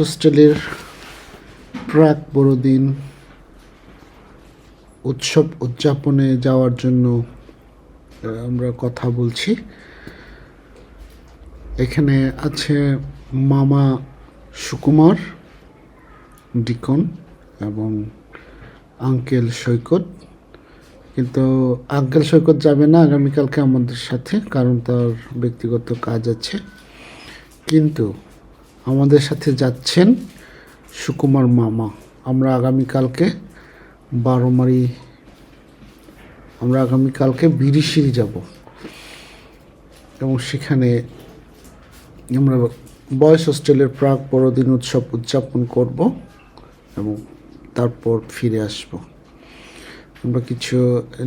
হোস্টেলের প্রাক বড়দিন উৎসব উদযাপনে যাওয়ার জন্য আমরা কথা বলছি। এখানে আছে মামা সুকুমার, ডিকন এবং আঙ্কেল সৈকত। কিন্তু আঙ্কেল সৈকত যাবে না আগামীকালকে আমাদের সাথে, কারণ তার ব্যক্তিগত কাজ আছে। কিন্তু আমাদের সাথে যাচ্ছেন সুকুমার মামা। আমরা আগামীকালকে বারোমারি আমরা আগামীকালকে বিরিশিরি যাব। এবং সেখানে আমরা বয়েস হোস্টেলের প্রাক বড়দিন উৎসব উদযাপন করব এবং তারপর ফিরে আসব। আমরা কিছু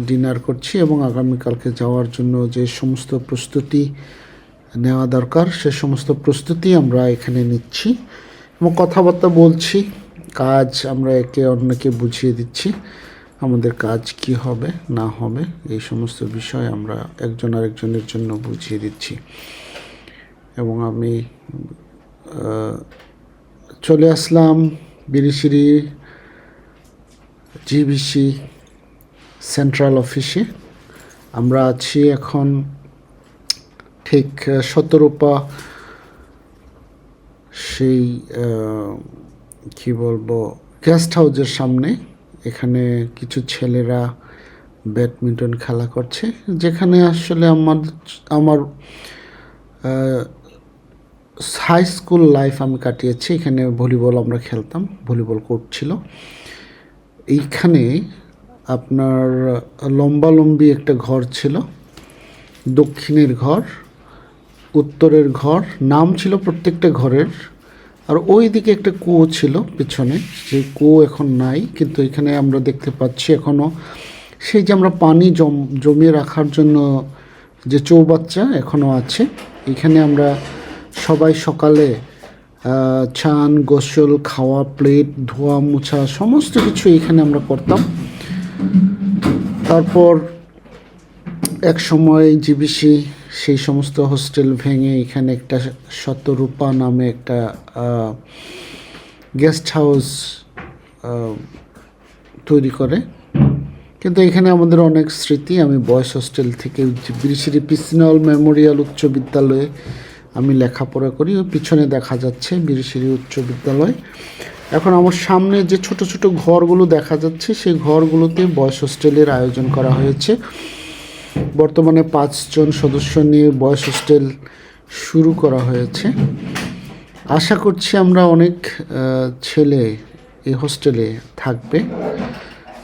ডিনার করছি এবং আগামীকালকে যাওয়ার জন্য যে সমস্ত প্রস্তুতি নেওয়া দরকার। সে সমস্ত প্রস্তুতি আমরা এখানে নিচ্ছি এবং কথাবার্তা বলছি। কাজ আমরা একে অন্যকে বুঝিয়ে দিচ্ছি আমাদের কাজ কি হবে, না হবে, এই সমস্ত বিষয় আমরা একজন আরেকজনের জন্য বুঝিয়ে দিচ্ছি। এবং আমি চলে আসলাম বিরিশিরি জিবিসি সেন্ট্রাল অফিসে। আমরা আছি এখন ঠিক শতরূপা, সেই কি বলব গেস্ট হাউজের সামনে। এখানে কিছু ছেলেরা ব্যাডমিন্টন খেলা করছে, যেখানে আসলে আমার আমার হাই স্কুল লাইফ আমি কাটিয়েছি। এখানে ভলিবল আমরা খেলতাম, ভলিবল কোর্ট ছিল। এইখানে আপনার লম্বালম্বি একটা ঘর ছিল, দক্ষিণের ঘর। উত্তরের ঘর, নাম ছিল প্রত্যেকটা ঘরের, আর ওই দিকে একটা কুয়ো ছিল পিছনে, সেই কুয়ো এখন নাই, কিন্তু এখানে আমরা দেখতে পাচ্ছি এখনও সেই যে আমরা পানি জম, জমিয়ে রাখার জন্য যে চৌবাচ্চা এখনও আছে, এখানে আমরা সবাই সকালে চান, গোসল, খাওয়া, প্লেট, ধোয়া, মোছা, সমস্ত কিছু এখানে আমরা করতাম। তারপর এক সময় জিবিসি সেই সমস্ত হোস্টেল ভেঙে এখানে একটা শতরূপা নামে একটা গেস্ট হাউস তৈরি করে। কিন্তু এখানে আমাদের অনেক স্মৃতি। আমি বয়েজ হোস্টেল থেকে বিরিশিরি পিসনল মেমোরিয়াল উচ্চ বিদ্যালয়ে আমি লেখাপড়া করি ওই পিছনে দেখা যাচ্ছে বিরিশিরি উচ্চ বিদ্যালয়। এখন আমার সামনে যে ছোট ছোট ঘরগুলো দেখা যাচ্ছে, সেই ঘরগুলোতে বয়েজ হোস্টেলের আয়োজন করা হয়েছে। বর্তমানে পাঁচজন সদস্য নিয়ে বয়স হোস্টেল শুরু করা হয়েছে। আশা করছি আমরা অনেক ছেলে এই হোস্টেলে থাকবে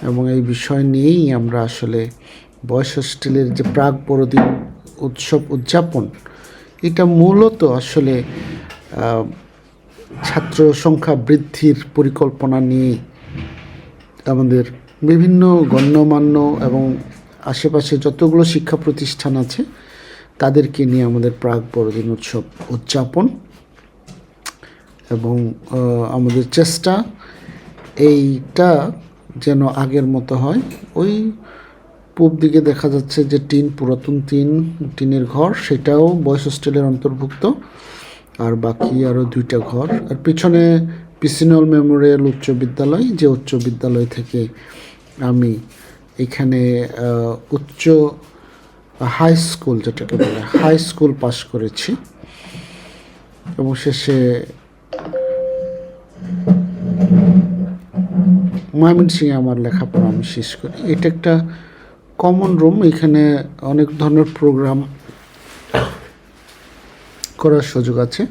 এবং এই বিষয় নিয়েই আমরা আসলে বয়স হোস্টেলের যে প্রাক বড়দিন উৎসব উদযাপন, এটা মূলত আসলে ছাত্র সংখ্যা বৃদ্ধির পরিকল্পনা নিয়ে আমাদের বিভিন্ন গণ্যমান্য এবং আশেপাশে যতগুলো শিক্ষা প্রতিষ্ঠান আছে, তাদেরকে নিয়ে আমাদের প্রাক বড়দিন উৎসব উদযাপন এবং আমাদের চেষ্টা এইটা যেন আগের মতো হয়। ওই পূব দিকে দেখা যাচ্ছে যে টিন, পুরাতন টিন, টিনের ঘর, সেটাও বয়েস হোস্টেলের অন্তর্ভুক্ত। আর বাকি আরও দুইটা ঘর। আর পিছনে পিসিনল মেমোরিয়াল উচ্চ বিদ্যালয়, যে উচ্চ বিদ্যালয় থেকে আমি এখানে উচ্চ হাই স্কুল যেটাকে বলে হাই স্কুল পাশ করেছি। এবং শেষে ময়মনসিংহে আমার লেখাপড়া আমি শেষ করি। এটা একটা কমন রুম এখানে অনেক ধরনের প্রোগ্রাম করার সুযোগ আছে।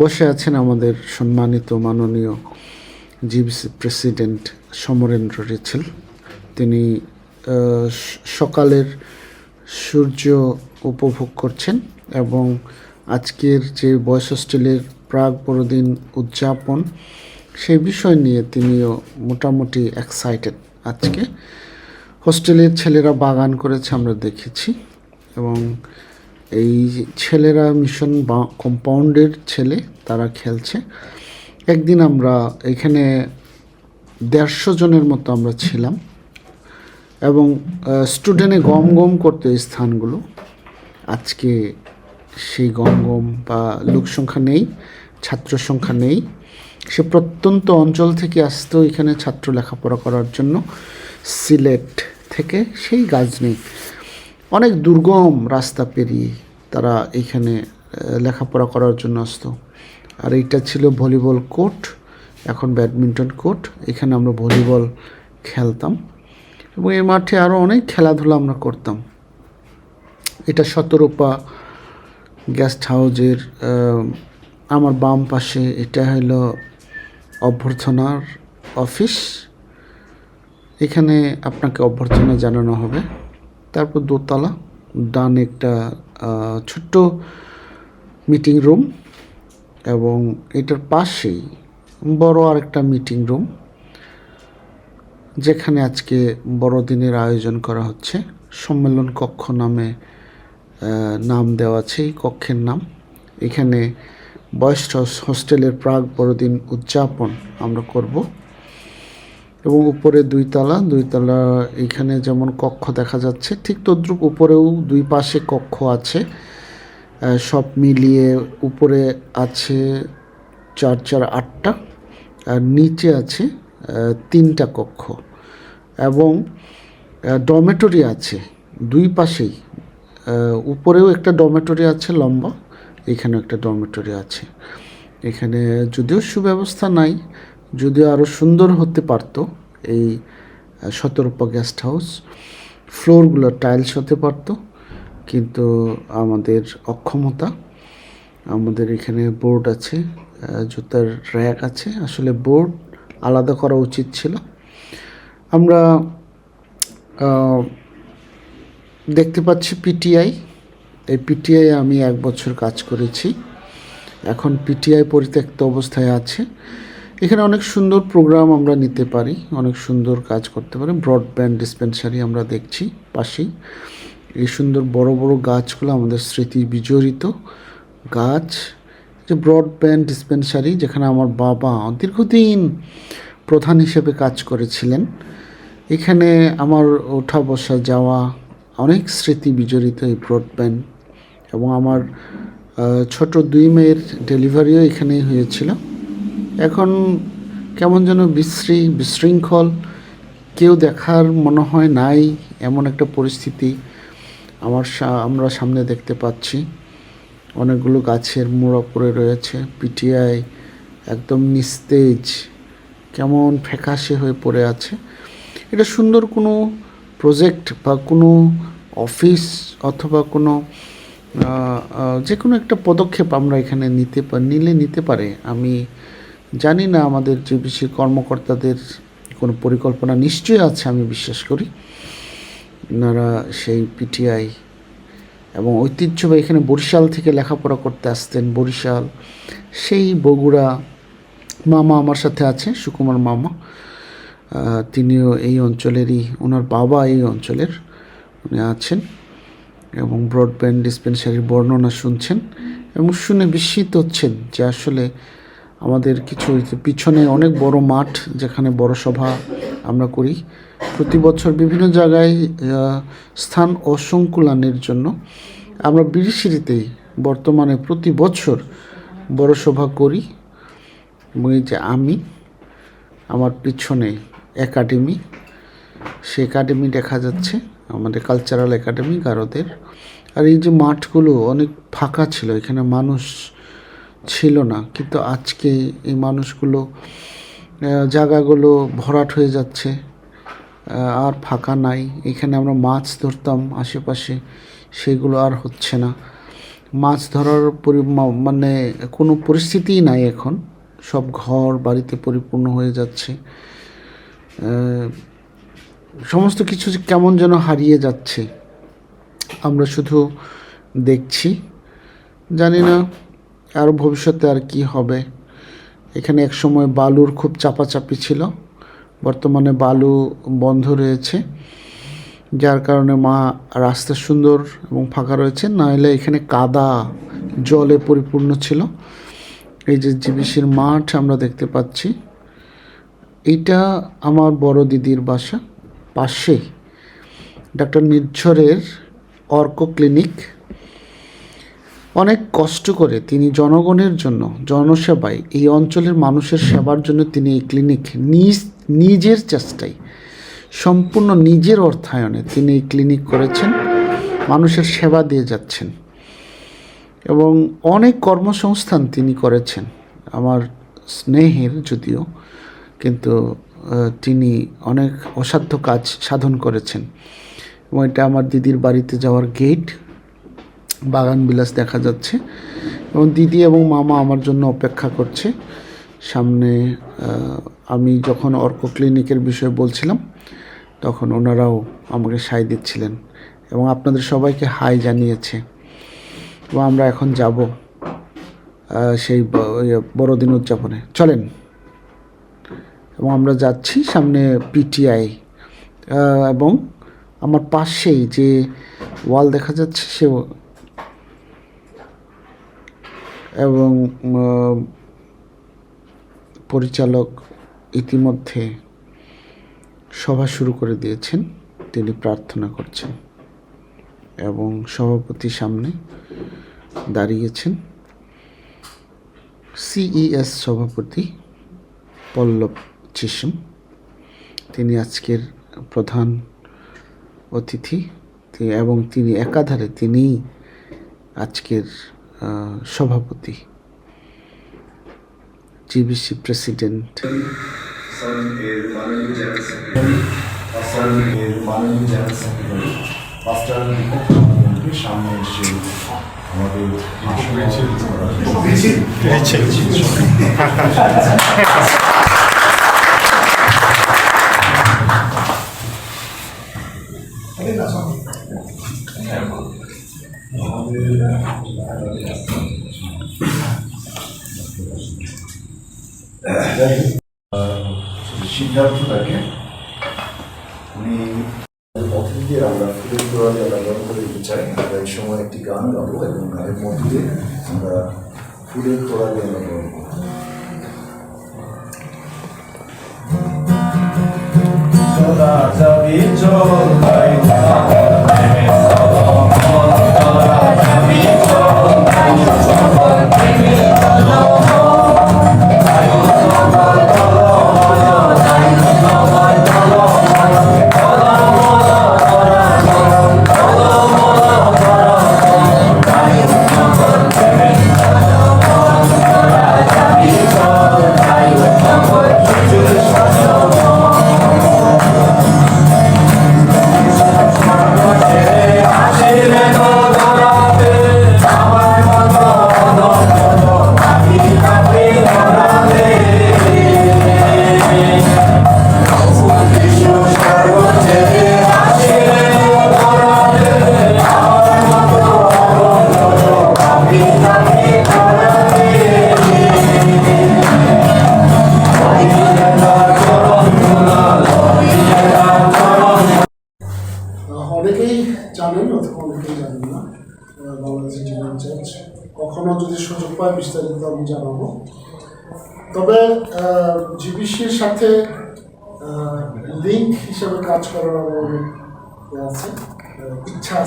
বসে আছেন আমাদের সম্মানিত মাননীয় জিবিসি প্রেসিডেন্ট সমরেন্দ্র রিছিল তিনি সকালের সূর্য উপভোগ করছেন এবং আজকের যে বয়স হোস্টেলের প্রাগ বড়দিন উদযাপন, সেই বিষয় নিয়ে তিনিও মোটামুটি এক্সাইটেড আজকে হোস্টেলের ছেলেরা বাগান করেছে আমরা দেখেছি এবং এই ছেলেরা মিশন বা, কম্পাউন্ডের ছেলে তারা খেলছে। একদিন আমরা এখানে দেড়শো জনের মতো আমরা ছিলাম। এবং স্টুডেন্টে গম গম করতে স্থানগুলো। আজকে সেই গম গম বা লোক সংখ্যা নেই, ছাত্র সংখ্যা নেই। সে প্রত্যন্ত অঞ্চল থেকে আসতো এখানে ছাত্র লেখাপড়া করার জন্য। সিলেট থেকে সেই গাজনি অনেক দুর্গম রাস্তা পেরিয়ে তারা এখানে লেখাপড়া করার জন্য আসতো। আর এইটা ছিল ভলিবল কোর্ট, এখন ব্যাডমিন্টন কোর্ট। এখানে আমরা ভলিবল খেলতাম। এবং এই মাঠে আরও অনেক খেলাধুলা আমরা করতাম। এটা শতরূপা গেস্ট হাউজের আমার বাম পাশে এটা হলো অভ্যর্থনার অফিস। এখানে আপনাকে অভ্যর্থনা জানানো হবে। তারপর দোতলা, ডান একটা ছোট্ট মিটিং রুম এবং এটার পাশেই বড় আরেকটা মিটিং রুম যেখানে আজকে বড়দিনের আয়োজন করা হচ্ছে, সম্মেলন কক্ষ নামে নাম দেওয়া আছে এই কক্ষের নাম। এখানে বয়স হোস্টেলের প্রাক বড়দিন উদযাপন আমরা করব। এবং উপরে দুই তলা দুই তলা এখানে যেমন কক্ষ দেখা যাচ্ছে, ঠিক তদ্রুপ উপরেও দুই পাশে কক্ষ আছে। সব মিলিয়ে উপরে আছে চার চার আটটা, আর নিচে আছে তিনটা কক্ষ। এবং ডমেটরি আছে দুই পাশেই। উপরেও একটা ডমেটরি আছে লম্বা এখানেও একটা ডমেটরি আছে। এখানে যদিও সুব্যবস্থা নাই যদিও আরও সুন্দর হতে পারতো এই আহ, শতরূপা গেস্ট হাউস ফ্লোরগুলো টাইলস হতে পারতো কিন্তু আমাদের অক্ষমতা আমাদের এখানে বোর্ড আছে জুতার র্যাক আছে। আসলে বোর্ড আলাদা করা উচিত ছিল। আমরা দেখতে পাচ্ছি পিটিআই এই পিটিআই আমি এক বছর কাজ করেছি। এখন পিটিআই পরিত্যক্ত অবস্থায় আছে। এখানে অনেক সুন্দর প্রোগ্রাম আমরা নিতে পারি, অনেক সুন্দর কাজ করতে পারি। ব্রডব্যান্ড ডিসপেন্সারি আমরা দেখছি পাশেই। এই সুন্দর বড় বড় গাছগুলো আমাদের স্মৃতি বিজড়িত গাছ। যে ব্রডব্যান্ড ডিসপেন্সারি যেখানে আমার বাবা দীর্ঘদিন প্রধান হিসেবে কাজ করেছিলেন। এখানে আমার ওঠা বসা যাওয়া, অনেক স্মৃতি বিজড়িত এই ব্রডব্যান্ড এবং আমার ছোট দুই মেয়ের ডেলিভারিও এখানেই হয়েছিল। এখন কেমন যেন বিশ্রী, বিশৃঙ্খল, কেউ দেখার মনে হয় নাই, এমন একটা পরিস্থিতি আমার আমরা সামনে দেখতে পাচ্ছি। অনেকগুলো গাছের মোড়া পড়ে রয়েছে, পিটিআই একদম নিস্তেজ, কেমন ফ্যাকাশে হয়ে পড়ে আছে। এটা সুন্দর কোনো প্রজেক্ট বা কোনো অফিস অথবা কোনো যে কোনো একটা পদক্ষেপ আমরা এখানে নিতে নিলে নিতে পারে। আমি জানি না আমাদের যে বেশি কর্মকর্তাদের কোনো পরিকল্পনা নিশ্চয়ই আছে, আমি বিশ্বাস করি। ওনারা সেই পিটিআই এবং ঐতিহ্যবাহী এখানে বরিশাল থেকে লেখাপড়া করতে আসতেন, বরিশাল। সেই বগুড়া মামা আমার সাথে আছে, সুকুমার মামা। তিনিও এই অঞ্চলেরই, ওনার বাবা এই অঞ্চলের উনি আছেন এবং ব্রডব্যান্ড ডিসপেন্সারির বর্ণনা শুনছেন এবং শুনে বিস্মিত হচ্ছেন যে আসলে আমাদের কিছু পিছনে অনেক বড় মাঠ যেখানে বড় সভা আমরা করি। প্রতি বছর বিভিন্ন জায়গায় স্থান অসংকুলানের জন্য আমরা বিরিশিরিতেই বর্তমানে প্রতি বছর বড় সভা করি। এবং যে আমি, আমার পিছনে একাডেমি। সে একাডেমি দেখা যাচ্ছে, আমাদের কালচারাল একাডেমি গারদের। আর এই যে মাঠগুলো অনেক ফাঁকা ছিল, এখানে মানুষ ছিল না। কিন্তু আজকে এই মানুষগুলো জায়গাগুলো ভরাট হয়ে যাচ্ছে আর ফাঁকা নাই। এখানে আমরা মাছ ধরতাম আশেপাশে, সেগুলো আর হচ্ছে না। মাছ ধরার পরি মানে কোনো পরিস্থিতিই নাই এখন। সব ঘর বাড়িতে পরিপূর্ণ হয়ে যাচ্ছে। সমস্ত কিছু কেমন যেন হারিয়ে যাচ্ছে, আমরা শুধু দেখছি। জানি না আরও ভবিষ্যতে আর কি হবে। এখানে এক সময় বালুর খুব চাপাচাপি ছিল। বর্তমানে বালু বন্ধ রয়েছে, যার কারণে মা রাস্তা সুন্দর এবং ফাঁকা রয়েছে। নাহলে এখানে কাদা জলে পরিপূর্ণ ছিল। এই যে জিবিসির মাঠ আমরা দেখতে পাচ্ছি। এইটা আমার বড় দিদির বাসা, পাশেই। ডাক্তার নির্ঝরের অর্ক ক্লিনিক। অনেক কষ্ট করে তিনি জনগণের জন্য, জনসেবায় এই অঞ্চলের মানুষের সেবার জন্য তিনি এই ক্লিনিক নিজ, নিজের চেষ্টায়, সম্পূর্ণ নিজের অর্থায়নে তিনি এই ক্লিনিক করেছেন, মানুষের সেবা দিয়ে যাচ্ছেন। এবং অনেক কর্মসংস্থান তিনি করেছেন। আমার স্নেহের যদিও তিনি অনেক অসাধ্য কাজ সাধন করেছেন। এবং এটা আমার দিদির বাড়িতে যাওয়ার গেট বাগান বিলাস দেখা যাচ্ছে। এবং দিদি এবং মামা আমার জন্য অপেক্ষা করছে। সামনে আমি যখন অর্ক ক্লিনিকের বিষয়ে বলছিলাম তখন ওনারাও আমাকে সায় দিচ্ছিলেন। এবং আপনাদের সবাইকে হাই জানিয়েছে। এবং আমরা এখন যাব সেই ইয়ে, বড়দিন উদযাপনে। চলেন। এবং আমরা যাচ্ছি সামনে পিটিআই এবং আমার পাশেই যে ওয়াল দেখা যাচ্ছে সে এবং পরিচালক ইতিমধ্যে সভা শুরু করে দিয়েছেন। তিনি প্রার্থনা করছেন এবং সভাপতি সামনে দাঁড়িয়েছেন। সিইএস সভাপতি পল্লব চিসুম তিনি আজকের প্রধান অতিথি। এবং তিনি একাধারে তিনি আজকের সভাপতি। জিবিসি প্রেসিডেন্ট Son এর মাননীয় সিদ্ধার্থটাকে উনি অতিথিদের আমরা দিয়ে আমরা গরম করে দিতে চাই, আমরা এই সময় একটি গান গাবো এবং গানের মধ্যে দিয়ে আমরা ফুলের তোড়া দিয়ে আমরা গরম করব তোরা যাবি চল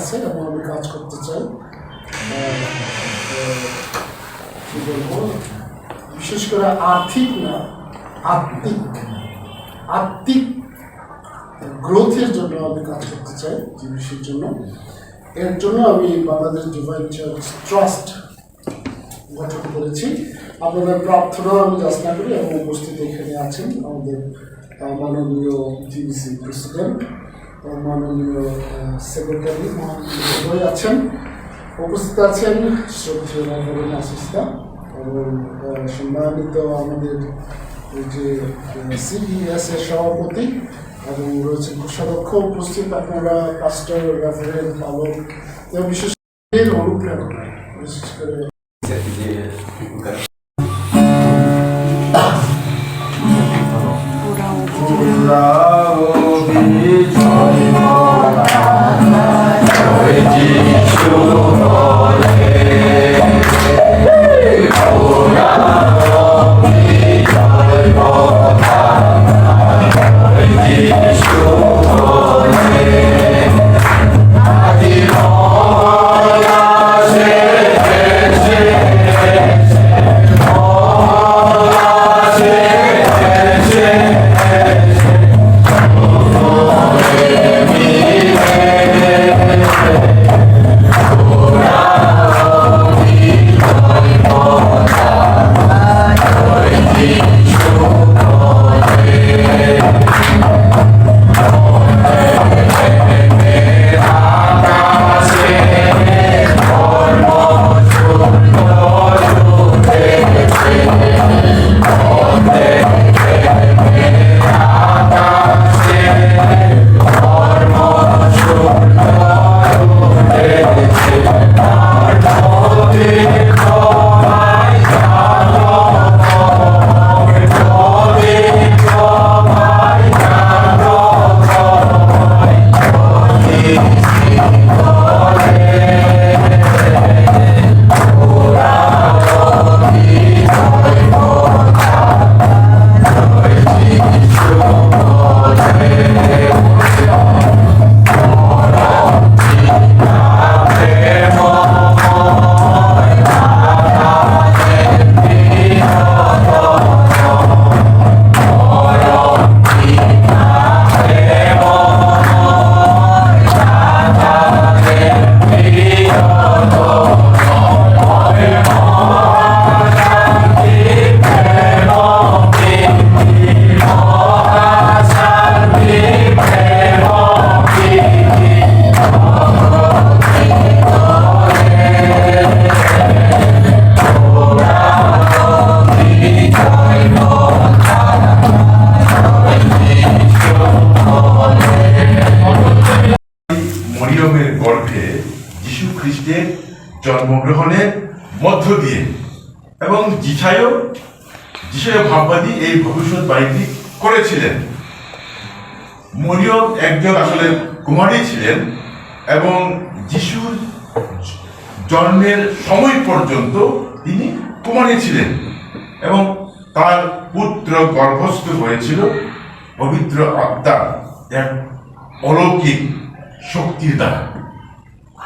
আছে এবং আমি কাজ করতে চাই। কি বলব? বিশেষ করে আর্থিক না, আত্মিক। আত্মিক গ্রোথের জন্য আমি কাজ করতে চাই, জিনিসের জন্য। এর জন্য আমি বাংলাদেশ ডিভাইন চার্চ ট্রাস্ট গঠন করেছি। আপনাদের প্রার্থনা আমি যাচনা করি এবং উপস্থিত এখানে আছেন আমাদের মাননীয় জিবিসি প্রেসিডেন্ট মাননীয় সেক্রেটারি মহোদয় আছেন, উপস্থিত আছেন শ্রদ্ধেয় এবং সম্মানিত আমাদের যে সিইএস এর সভাপতি এবং রয়েছেন কোষাধ্যক্ষ উপস্থিত, আপনারা পাস্টার রেফারেন্ট পালক এবং বিশেষ অনুপ্রেরণা, বিশেষ করে জন্মের সময় পর্যন্ত তিনি কুমারী ছিলেন এবং তার পুত্র গর্ভস্থ হয়েছিল পবিত্র আত্মা এক অলৌকিক শক্তির দ্বারা।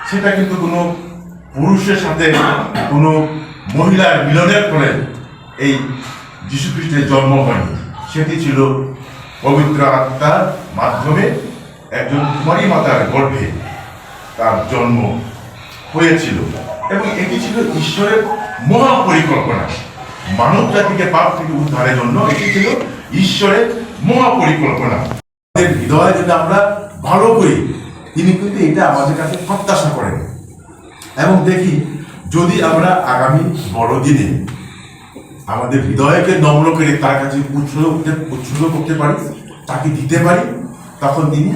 সেটা কিন্তু কোনো পুরুষের সাথে, কোনো মহিলার মিলনের ফলে এই যীশু খ্রিস্টের জন্ম হয়নি। সেটি ছিল পবিত্র আত্মার মাধ্যমে একজন কুমারী মাতার গর্ভে তার জন্ম হয়েছিল। এবং এটি ছিল ঈশ্বরের মহা পরিকল্পনা মানব জাতিকে পাপ থেকে উদ্ধারের জন্য এটি ছিল ঈশ্বরের মহা পরিকল্পনা আমাদের হৃদয় যদি আমরা ভালো করি, তিনি কিন্তু এটা আমাদের কাছে প্রত্যাশা করেন। এবং দেখি, যদি আমরা আগামী বড়দিনে আমাদের হৃদয়কে নম্র করে তার কাছে উৎসর্গ করতে উৎসর্গ করতে পারি, তাকে দিতে পারি, তখন তিনি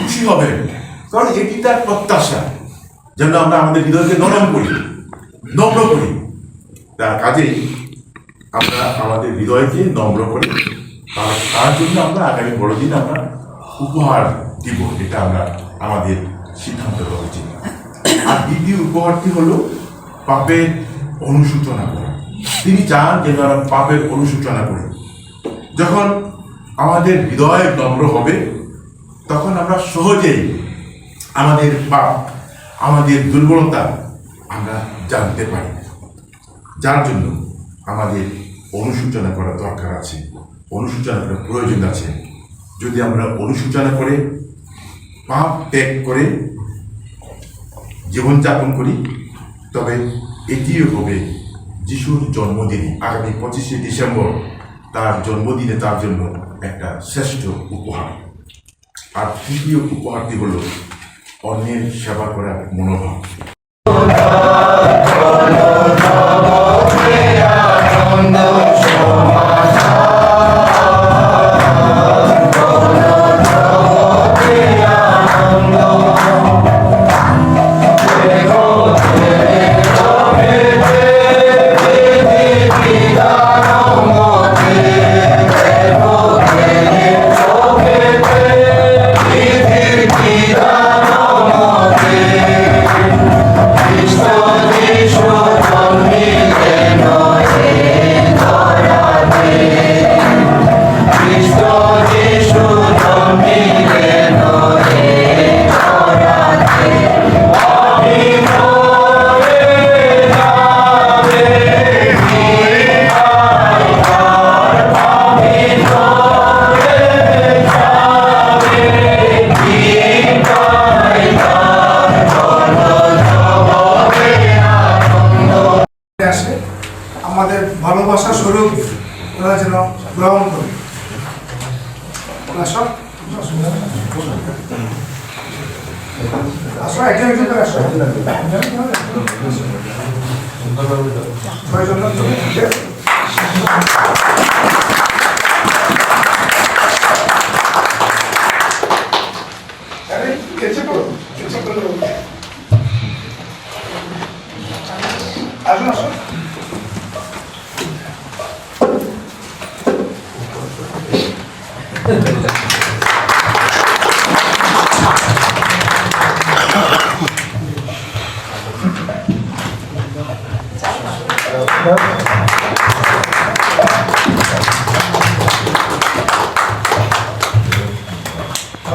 খুশি হবেন। কারণ এটি তার প্রত্যাশা। যেন আমরা আমাদের হৃদয়কে নরম করি, নম্র করি। তার কাজেই আমরা আমাদের হৃদয়কে নম্র করি। তার জন্য আমরা আগামী বড়দিন আমরা উপহার দিব, এটা আমরা আমাদের সিদ্ধান্ত দেওয়া উচিত। আর দ্বিতীয় উপহারটি হলো পাপের অনুসূচনা করা। তিনি চান যে আমরা পাপের অনুসূচনা করি। যখন আমাদের হৃদয় নম্র হবে, তখন আমরা সহজেই আমাদের পাপ আমাদের দুর্বলতা আমরা জানতে পারি। যার জন্য আমাদের অনুসূচনা করা দরকার আছে অনুসূচনা করার প্রয়োজন আছে। যদি আমরা অনুসূচনা করে, পাপ ত্যাগ করে জীবনযাপন করি, তবে এটিও হবে যিশুর জন্মদিনে, আগামী পঁচিশে ডিসেম্বর, তার জন্মদিনে তার জন্য একটা শ্রেষ্ঠ উপহার। আর তৃতীয় উপহারটি হল অন্যের সেবা করার মনোভাব।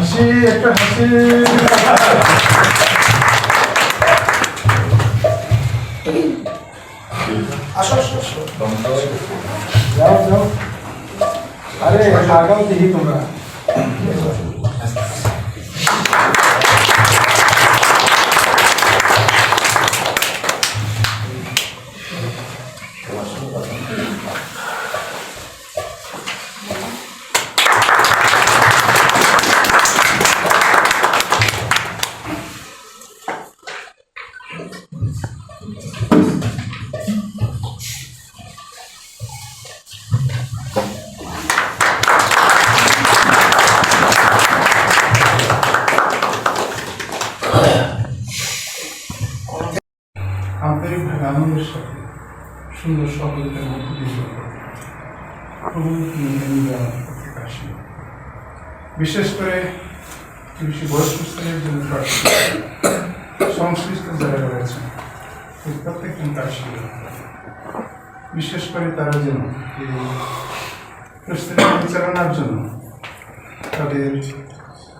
হাসি একটা হাসি। আসো আসো যাও যাও। আরে আগাও দেখি তোমরা। প্রত্যেক আশীর্বাদ বিশেষ করে কৃষি বয়স্ক শ্রেণির জন্য। সংশ্লিষ্ট যারা রয়েছেন আশীর্বাদ করুন। বিশেষ করে তারা যেন এই পরিস্থিতি জন্য তাদের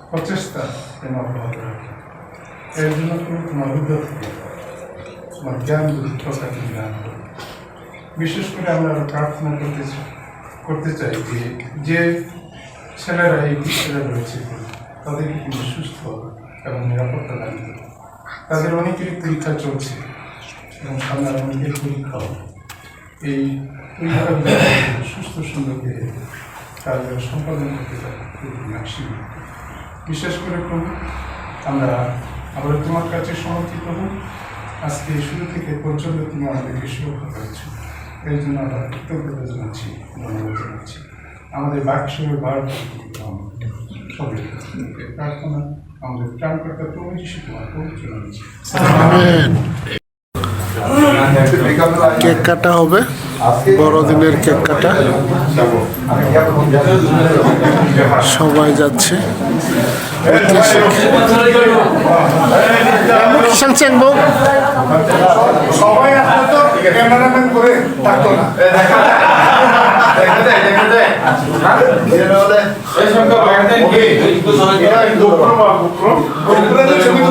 প্রচেষ্টা যেন অব্যাহত রাখে এর জন্য তুমি তোমার থেকে তোমার জ্ঞান। বিশেষ করে আমরা প্রার্থনা করতে চাই করতে চাই যে যে ছেলেরা এই ছেলে রয়েছে, তাদেরকে কিন্তু সুস্থ এবং নিরাপত্তা লাগবে তাদের অনেকেরই পরীক্ষা চলছে এবং সামনে অনেকের পরীক্ষাও এই সুস্থ সুন্দর তাদের সম্পাদন করতে পারে বিশেষ করে প্রভু, আমরা আবার তোমার কাছে সমর্থিত হব। আজকে শুরু থেকে পর্যন্ত তুমি আমাদেরকে সুরক্ষা করেছ এই জন্য আমরা কৃতজ্ঞতা জানাচ্ছি ধন্যবাদ জানাচ্ছি আমাদের বাক্সের বারবার সবই প্রার্থনা আমাদের প্রাণকর্তা প্রভু যিশু তোমার। কেক কাটা হবে। বড়দিনের কেক কাটা। সবাই যাচ্ছে। কিষান চেংবো সবাই আসলে তো ক্যামেরাম্যান করে থাকতো না ছবি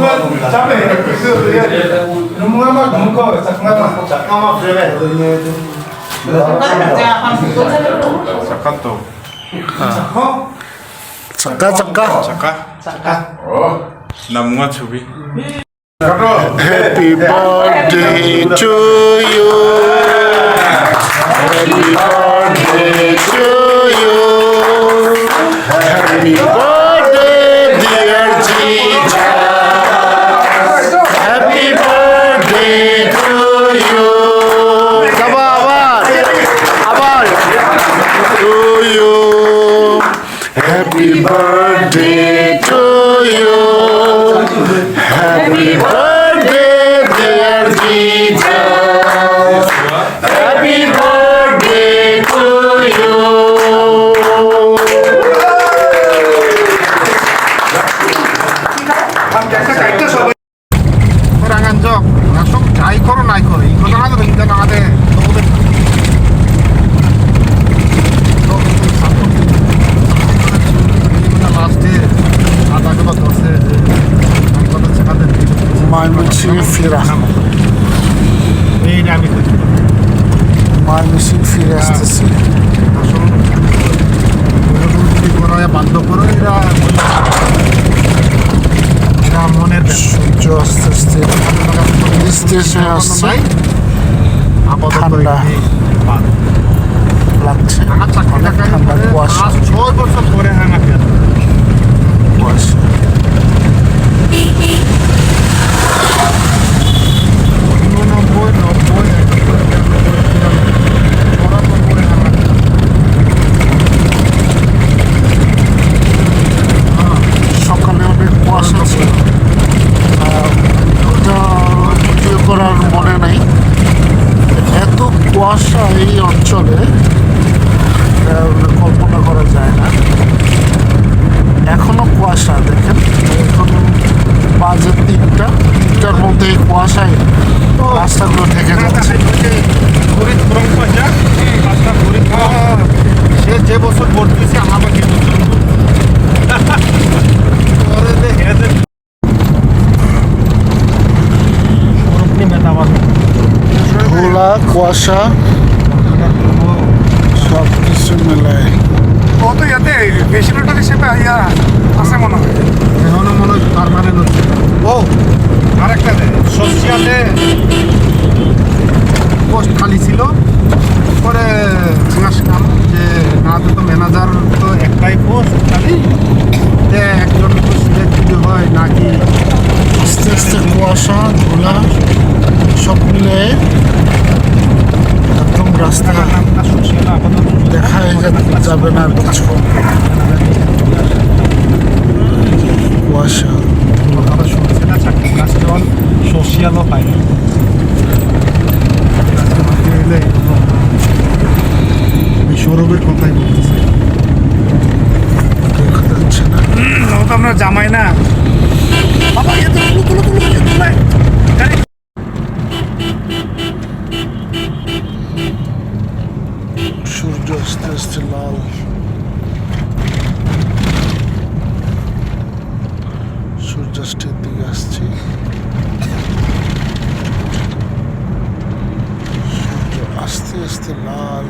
ಚಕ್ಕ ಚಕ್ಕ ಚಕ್ಕ ಚಕ್ಕ ಓ ನಮ್ಮ chubby happy birthday to you happy birthday to you happy birthday ফেরা খুঁজি ময়মনসিং ফিরে আসতেছি। হয় বাধ্য করো এরা মনের সূর্য আস্তে আস্তে স্টেশনে আসছে। ঠান্ডা। লাগছে। ঠান্ডা কুয়াশা। ছয় বছর পরে হাঙা পেয়ে কুয়াশা উননব্বই নব্বই একাত্তর বিরানব্বই তিরানব্বই চুরানব্বই পরে হাঙা সকালে অনেক কুয়াশা ছিল আহ, ওটা ভিডিও করার মনে নাই এত কুয়াশা এই অঞ্চলে আহ, কল্পনা করা যায় না এখনও কুয়াশা দেখেন এখন বাজে তিনটা তিনটার মধ্যে এই কুয়াশায় রাস্তাগুলো ঢেকে যাচ্ছে ফরিদ পরম্পরা পাঁচটা ফরিদ সে যে বছর ভর্তি হয়েছে আমার কি বছর পরে যে হেঁটে সরপনি মেটাবাদ ধুলা সব কিছু মেলায়। ও তো ইয়াতে বেশিরভাগটা হিসেবে ইয়া আছে মনে হয়। এখনও মনে হয় পারমানেন্ট হচ্ছে। ও আরেকটা দেয় সোশিয়ালে পোস্ট খালি ছিল। পরে জিজ্ঞাসলাম যে না তো ম্যানেজার তো একটাই পোস্ট খালি। যে একজন তো সিলেক্ট হয় নাকি আস্তে আস্তে কুয়াশা ধুলা সব মিলে একদম রাস্তা দেখাই যাবে না আর কিছু। কুয়াশা। সোশিয়ালও না শোরুম কথাই বলতেছে। দেখা তো আমরা জামাই না বাবা এ তো তুলো তুলো তুলো তুলো তুলো গাড়ি সূর্য আস্তে আস্তে লাল সূর্যাস্তের দিকে আসছে সূর্য আস্তে আস্তে লাল